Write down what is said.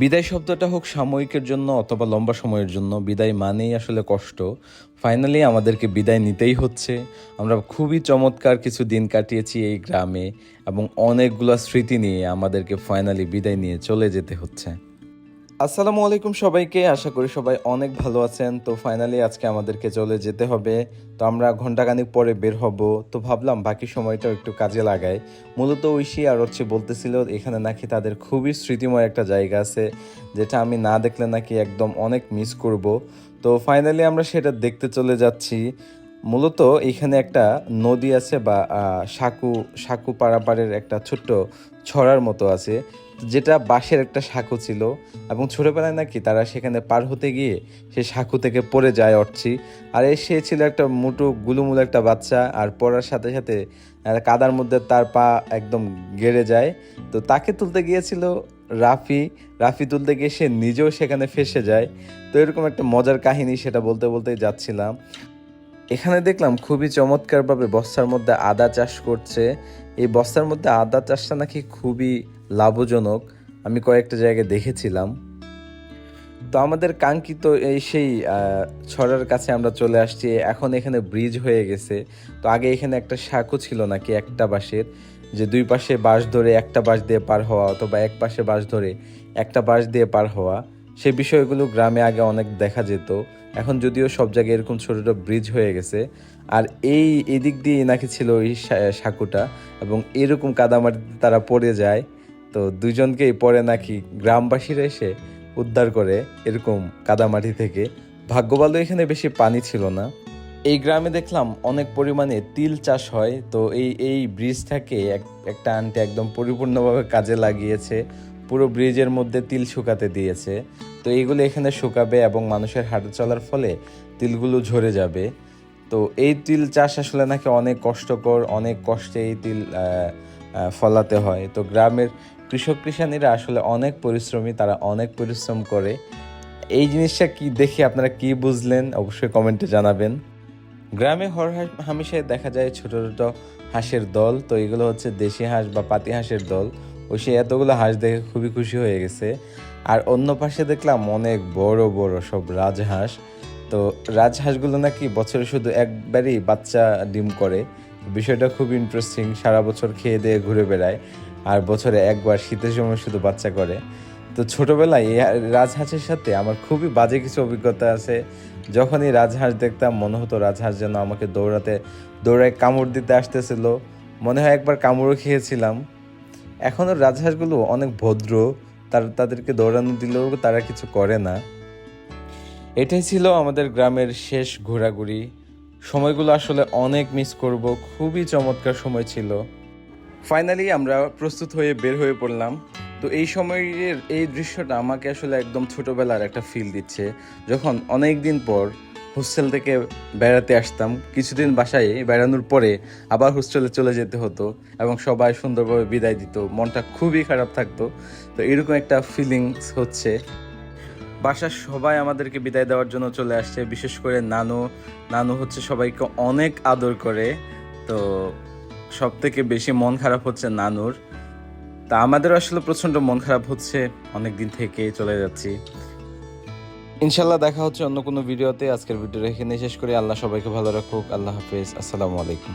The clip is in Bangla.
বিদায় শব্দটা হোক সাময়িকের জন্য অথবা লম্বা সময়ের জন্য, বিদায় মানেই আসলে কষ্ট। ফাইনালি আমাদেরকে বিদায় নিতেই হচ্ছে। আমরা খুবই চমৎকার কিছু দিন কাটিয়েছি এই গ্রামে এবং অনেকগুলো স্মৃতি নিয়ে আমাদেরকে ফাইনালি বিদায় নিয়ে চলে যেতে হচ্ছে। আসসালামু আলাইকুম সবাইকে। আশা করি সবাই অনেক ভালো আছেন। তো ফাইনালি আজকে আমাদেরকে চলে যেতে হবে। তো আমরা ঘন্টাখানিক পরে বের হব। তো ভাবলাম বাকি সময়টাও একটু কাজে লাগাই। মূলত ঐশী আর হচ্ছে বলতেছিল, এখানে নাকি তাদের খুবই স্মৃতিময় একটা জায়গা আছে, যেটা আমি না দেখলে নাকি একদম অনেক মিস করব। তো ফাইনালি আমরা সেটা দেখতে চলে যাচ্ছি। মূলত এখানে একটা নদী আছে বা সাকু সাকু পাড়াপাড়ের একটা ছোট্ট ছড়ার মতো আছে, যেটা বাঁশের একটা সাঁকো ছিল। এবং ছোটোবেলায় নাকি তারা সেখানে পার হতে গিয়ে সে সাঁকো থেকে পড়ে যায় অর্চি আর সে ছিল একটা মুটু গুলুমুল একটা বাচ্চা, আর পড়ার সাথে সাথে কাদার মধ্যে তার পা একদম গেড়ে যায়। তো তাকে তুলতে গিয়েছিল রাফি। রাফি তুলতে গিয়ে সে নিজেও সেখানে ফেসে যায়। তো এরকম একটা মজার কাহিনী সেটা বলতে বলতেই যাচ্ছিলাম। এখানে দেখলাম খুবই চমৎকারভাবে বস্তার মধ্যে আদা চাষ করছে। এই বস্তার মধ্যে আদা চাষটা নাকি খুবই লাভজনক। আমি কয়েকটা জায়গায় দেখেছিলাম। তো আমাদের কাঙ্ক্ষিত এই সেই ছড়ার কাছে আমরা চলে আসছি। এখন এখানে ব্রিজ হয়ে গেছে। তো আগে এখানে একটা সাঁকো ছিল নাকি একটা বাঁশের, যে দুই পাশে বাঁশ ধরে একটা বাঁশ দিয়ে পার হওয়া অথবা এক পাশে বাঁশ ধরে একটা বাঁশ দিয়ে পার হওয়া। সে বিষয়গুলো গ্রামে আগে অনেক দেখা যেত। এখন যদিও সব জায়গায় এরকম ছোট ছোটো ব্রিজ হয়ে গেছে। আর এই এদিক দিয়ে নাকি ছিল এই সাঁকোটা এবং এরকম কাদামাটিতে তারা পড়ে যায়। তো দুজনকেই পরে নাকি গ্রামবাসীরা এসে উদ্ধার করে এরকম কাদামাটি থেকে। ভাগ্য এখানে বেশি পানি ছিল না। এই গ্রামে দেখলাম অনেক পরিমাণে তিল চাষ হয়। তো এই এই ব্রিজটাকে এক, একটা আন্টি একদম পরিপূর্ণভাবে কাজে লাগিয়েছে। পুরো ব্রিজের মধ্যে তিল শুকাতে দিয়েছে। তো এইগুলো এখানে শুকাবে এবং মানুষের হাঁটা চলার ফলে তিলগুলো ঝরে যাবে। তো এই তিল চাষ আসলে নাকি অনেক কষ্টকর, অনেক কষ্টে এই তিল ফলাতে হয়। তো গ্রামের কৃষক কৃষানীরা আসলে অনেক পরিশ্রমী, তারা অনেক পরিশ্রম করে। এই জিনিসটা কি দেখে আপনারা কি বুঝলেন? অবশ্যই কমেন্টে জানাবেন। গ্রামে হর হাস- দেখা যায় ছোট ছোট হাঁসের দল। তো এগুলো হচ্ছে দেশি হাঁস বা পাতি হাঁসের দল। ওই সে এতগুলো হাঁস দেখে খুবই খুশি হয়ে গেছে। আর অন্য পাশে দেখলাম অনেক বড় বড় সব রাজহাঁস। তো রাজহাঁসগুলো নাকি বছরে শুধু একবারই বাচ্চা ডিম করে। বিষয়টা খুব ইন্টারেস্টিং সারা বছর খেয়ে দিয়ে ঘুরে বেড়ায়। আর বছরে একবার শীতের সময় শুধু বাচ্চা করে। তো ছোটবেলায় এই রাজহাঁসের সাথে আমার খুবই বাজে কিছু অভিজ্ঞতা আছে। যখনই রাজহাঁস দেখতাম, মনে হতো রাজহাঁস যেন আমাকে দৌড়াতে, দৌড়ায় কামড় দিতে আসতেছিল। মনে হয় একবার কামড়ও খেয়েছিলাম। এখনও রাজহাঁসগুলো অনেক ভদ্র, তার, তাদেরকে দৌড়ানো দিলেও তারা কিছু করে না। এটাই ছিল আমাদের গ্রামের শেষ ঘোরাঘুরি। সময়গুলো আসলে অনেক মিস করব, খুবই চমৎকার সময় ছিল। ফাইনালি আমরা প্রস্তুত হয়ে বের হয়ে পড়লাম। তো এই সময়ের, এই দৃশ্যটা আমাকে আসলে একদম ছোটবেলার একটা ফিল দিচ্ছে। যখন অনেক দিন পর হোস্টেল থেকে বেড়াতে আসতাম। কিছুদিন বাসায় বেড়ানোর পরে আবার হোস্টেলে চলে যেতে হতো এবং সবাই সুন্দরভাবে বিদায় দিত। মনটা খুবই খারাপ থাকতো। তো এরকম একটা ফিলিংস হচ্ছে। বাসার সবাই আমাদেরকে বিদায় দেওয়ার জন্য চলে আসছে। বিশেষ করে নানু। নানু হচ্ছে সবাইকে অনেক আদর করে। তো সব থেকে বেশি মন খারাপ হচ্ছে নানুর। তা আমাদের আসলে প্রচণ্ড মন খারাপ হচ্ছে। অনেক দিন থেকে চলে যাচ্ছি। ইনশাল্লাহ দেখা হচ্ছে অন্য কোনো ভিডিওতে। আজকের ভিডিও এখানে শেষ করি। আল্লাহ সবাইকে ভালো রাখুক। আল্লাহ হাফিজ। আসসালামু আলাইকুম।